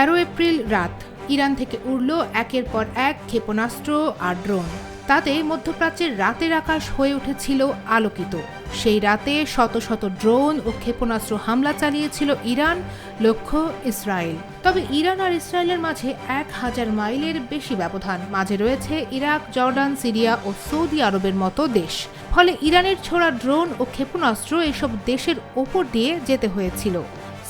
তেরো এপ্রিল রাত, ইরান থেকে উড়ল একের পর এক ক্ষেপণাস্ত্র আর ড্রোন। তাতে মধ্যপ্রাচ্যের রাতের আকাশ হয়ে উঠেছিল আলোকিত। সেই রাতে শত শত ড্রোন ও ক্ষেপণাস্ত্র হামলা চালিয়েছিল ইরান, লক্ষ্য ইসরায়েল। তবে ইরান আর ইসরায়েলের মাঝে এক হাজার মাইলের বেশি ব্যবধান। মাঝে রয়েছে ইরাক, জর্ডান, সিরিয়া ও সৌদি আরবের মতো দেশ। ফলে ইরানের ছোড়া ড্রোন ও ক্ষেপণাস্ত্র এসব দেশের ওপর দিয়ে যেতে হয়েছিল।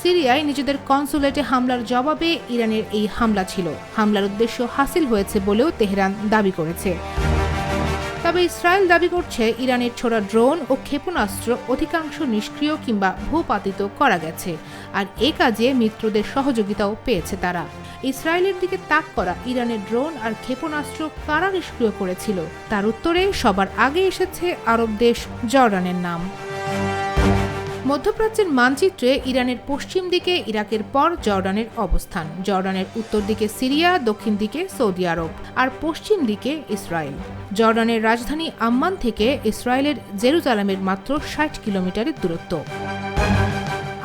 সিরিয়ায় নিজেদের কনসুলেটে হামলার জবাবে ইরানের এই হামলা ছিল। হামলার উদ্দেশ্য হাসিল হয়েছে বলেও তেহরান দাবি করেছে। তবে ইসরায়েল দাবি করছে, ইরানের ছোড়া ড্রোন ও ক্ষেপণাস্ত্র অধিকাংশ নিষ্ক্রিয় কিংবা ভূপাতিত করা গেছে। আর এ কাজে মিত্রদের সহযোগিতাও পেয়েছে তারা। ইসরায়েলের দিকে তাক করা ইরানের ড্রোন আর ক্ষেপণাস্ত্র কারা নিষ্ক্রিয় করেছিল? তার উত্তরে সবার আগে এসেছে আরব দেশ, জর্ডানের নাম। মধ্যপ্রাচ্যের মানচিত্রে ইরানের পশ্চিম দিকে, ইরাকের পর জর্ডানের অবস্থান। জর্ডানের উত্তর দিকে সিরিয়া, দক্ষিণ দিকে সৌদি আরব, আর পশ্চিম দিকে ইসরায়েল। জর্ডানের রাজধানী আম্মান থেকে ইসরায়েলের জেরুজালামের মাত্র ষাট কিলোমিটারের দূরত্ব।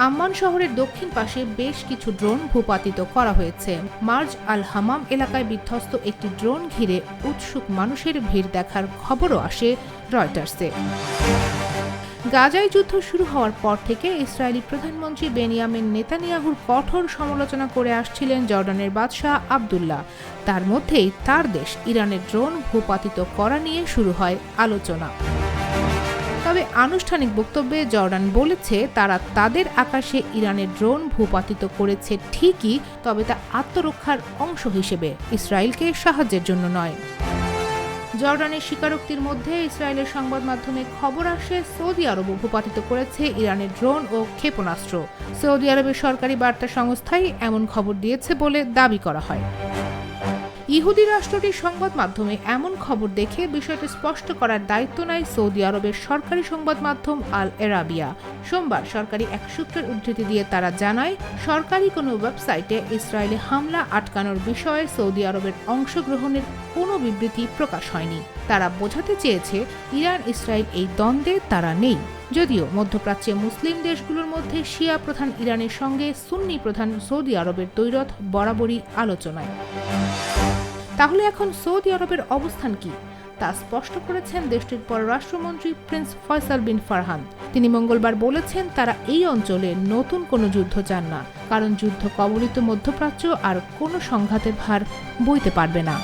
আম্মান শহরের দক্ষিণ পাশে বেশ কিছু ড্রোন ভূপাতিত করা হয়েছে। মার্জ আল হামাম এলাকায় বিধ্বস্ত একটি ড্রোন ঘিরে উৎসুক মানুষের ভিড় দেখার খবরও আসে রয়টার্সে। গাজায় যুদ্ধ শুরু হওয়ার পর থেকে ইসরায়েলি প্রধানমন্ত্রী বেনিয়ামিন নেতানিয়াহুর কঠোর সমালোচনা করে আসছিলেন জর্ডানের বাদশাহ আবদুল্লাহ। তার মধ্যেই তার দেশ ইরানের ড্রোন ভূপাতিত করা নিয়ে শুরু হয় আলোচনা। তবে আনুষ্ঠানিক বক্তব্যে জর্ডান বলেছে, তারা তাদের আকাশে ইরানের ড্রোন ভূপাতিত করেছে ঠিকই, তবে তা আত্মরক্ষার অংশ হিসেবে। ইসরায়েলকে সাহায্যের জন্য নয়। জর্ডানের স্বীকারোক্তির মধ্যে ইসরায়েলের সংবাদ মাধ্যমে খবর আসে, সৌদি আরব ভূপাতিত করেছে ইরানের ড্রোন ও ক্ষেপণাস্ত্র। সৌদি আরবের সরকারি বার্তা সংস্থাই এমন খবর দিয়েছে বলে দাবি করা হয়। ইহুদি রাষ্ট্রটির সংবাদ মাধ্যমে এমন খবর দেখে বিষয়টি স্পষ্ট করার দায়িত্ব নেয় সৌদি আরবের সরকারি সংবাদ মাধ্যম আল এরাবিয়া। সোমবার সরকারি এক সূত্রের উদ্ধৃতি দিয়ে তারা জানায়, সরকারি কোনো ওয়েবসাইটে ইসরায়েলে হামলা আটকানোর বিষয়ে সৌদি আরবের অংশগ্রহণের কোনো বিবৃতি প্রকাশ হয়নি। তারা বোঝাতে চেয়েছে, ইরান ইসরায়েল এই দ্বন্দ্বে তারা নেই। যদিও মধ্যপ্রাচ্যে মুসলিম দেশগুলোর মধ্যে শিয়া প্রধান ইরানের সঙ্গে সুন্নি প্রধান সৌদি আরবের দৈরথ বরাবরই আলোচনায়। তাহলে এখন সৌদি আরবের অবস্থান কি? তা স্পষ্ট করেছেন দেশটির পররাষ্ট্রমন্ত্রী প্রিন্স ফয়সাল বিন ফারহান। তিনি মঙ্গলবার বলেছেন, তারা এই অঞ্চলে নতুন কোনো যুদ্ধ চান না, কারণ যুদ্ধ কবলিত মধ্যপ্রাচ্য আর কোনো সংঘাতের ভার বইতে পারবে না।